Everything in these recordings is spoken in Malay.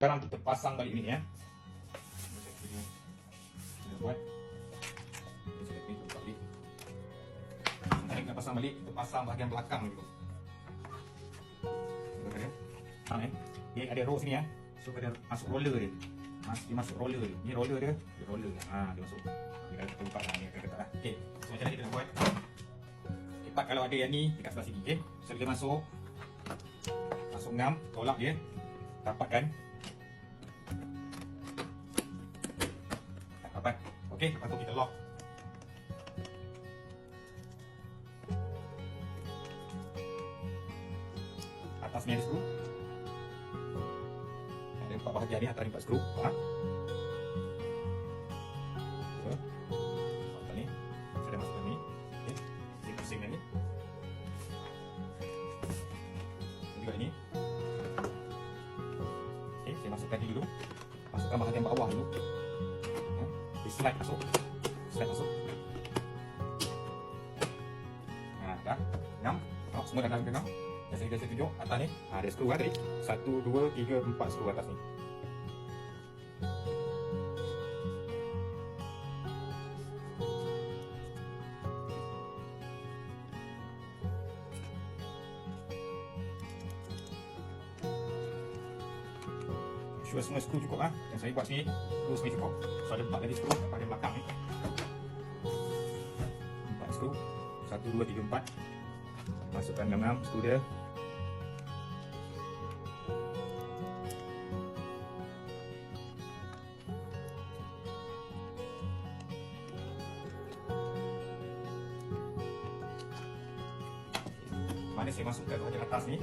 Sekarang kita pasang balik ni ya. Kita buat. Kita. Kita pasang balik, kita pasang bahagian belakang dulu. Kita kena. Ha eh. Dia ada roll sini ya. So kita masuk roller dia. Masuk dia masuk roller dia. Ni roller dia. Dia roller. Ha dia masuk. Dia kita buka dah ni kita letak dah. Okey. So macam mana kita nak buat? Cepat kalau ada yang ni dekat sebelah sini okey. So kita masuk masuk ngam, tolak dia. Rapatkan. Rapat. Okey, lepas tu kita lock. Ni ada skru. Ada empat bahagian ni, atas empat skru. Ha? Masukkan dulu. Masukkan bahagian bawah dulu. Slide masuk. Slide masuk. Ha, dah. Ngam. Oh, semua dah dalam ngam. Dan saya saya tunjuk atas ni. Ha, ada skru kan tadi. Satu, dua, tiga, empat skru atas ni. Sure semua skru cukup ah. Yang saya buat sini, skru sini cukup. So ada empat lagi skru pada belakang ni. Empat skru. Satu, dua, tiga, empat. Masukkan ngam-ngam skru dia. Mana saya masukkan bahagian atas ni.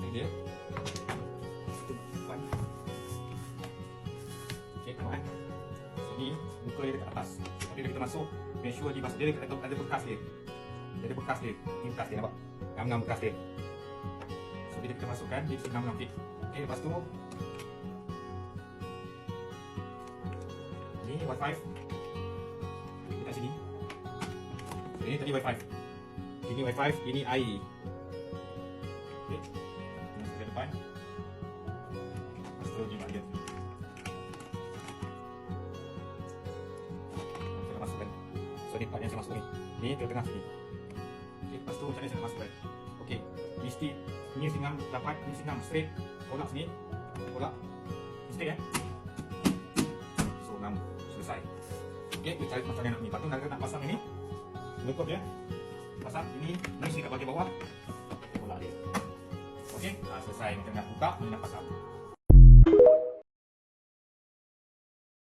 Ini dia. Sini, buka dia dekat atas. Bila kita masuk, make sure dia masuk. Dia ada, ada bekas dia. Ada bekas dia. Ini bekas dia, nampak? Ngam-ngam bekas dia. So, bila kita masukkan, dia mesti ngam-ngam fit. Okey, lepas tu, ni wifi. Kita sini. So, ini tadi wifi. Ini wifi, ini air. Okey. Masuk ke depan. Lepas tu, ni bahagian. So ni part yang saya masuk ni. Ni tengah-tengah sini. Okey, lepas tu macam mana saya nak masukkan? Okey, mesti ni singgam dapat, ni singgam straight. Tolak sini. Tolak. Mesti eh. So ngam selesai. Okey, kita cari macam mana nak ni. Tu nak nak pasang ini. Lengkap dia. Pasang ini, ni sini kat bahagian bawah. Tolak dia. Okey, dah selesai. Kita nak buka, ni nak pasang.